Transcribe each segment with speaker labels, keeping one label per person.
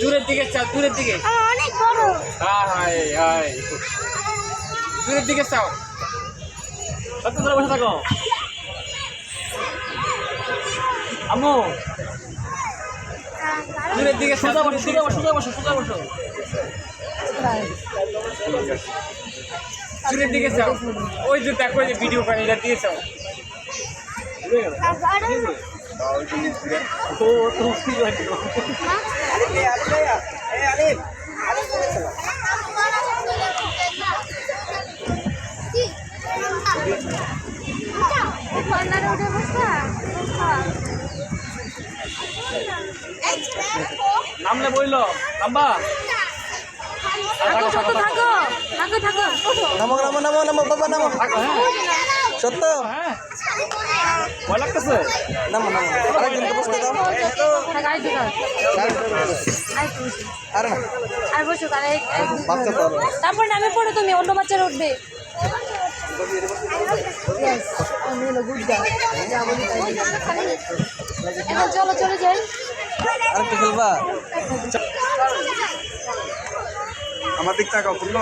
Speaker 1: দূরের দিকে চাও দূরের দিকে।
Speaker 2: অনেক বড়।
Speaker 1: হাই হাই দূরের দিকে চাও।
Speaker 3: কত ধরে বসে থাকো। আম্মু।
Speaker 1: দূরের দিকে
Speaker 3: সোজা বসো সোজা বসো সোজা বসো সোজা বসো।
Speaker 1: দূরের দিকে চাও। ওই যে দেখো ওই যে ভিডিও করে এটা দিয়ে চাও।
Speaker 2: কর্নারে উঠে বসবা
Speaker 3: নামলে বইলো নাম্বা।
Speaker 2: থাকো থাকো। থাকো থাকো।
Speaker 4: নামো নামো নামো নামো বাবা নামো।
Speaker 3: থাকো হ্যাঁ।
Speaker 4: সত্য?
Speaker 3: হ্যাঁ ভয় লাগতেছে?
Speaker 4: নামো নামো আরেকজনকে বসতে দাও
Speaker 2: থাক আরেকটু থাক আরেকটু বসো।
Speaker 4: আরে না
Speaker 2: আর বসো আর।
Speaker 4: বাচ্চা
Speaker 2: তারপর নামে পড়ো তুমি অন্য বাচ্চারা উঠবে এখন চলো চলে যাই
Speaker 4: আরেকটু খেলবা? আমার দিক তাকাও পূর্ণ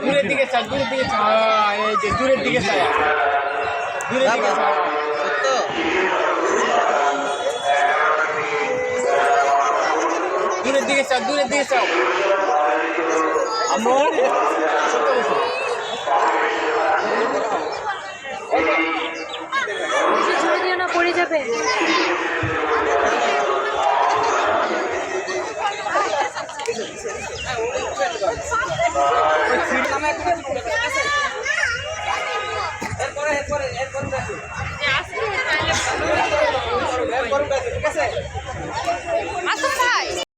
Speaker 1: দূরের দিকে চাও দূরের দিকে হ্যাঁ, এই যে দূরের দিকে চাও দূরের দিকে চাও
Speaker 4: সত্য
Speaker 1: দূরের দিকে চাও দূরের দিকে
Speaker 2: বেশি ছেড়ে পড়ে যাবে
Speaker 4: कसं आहे?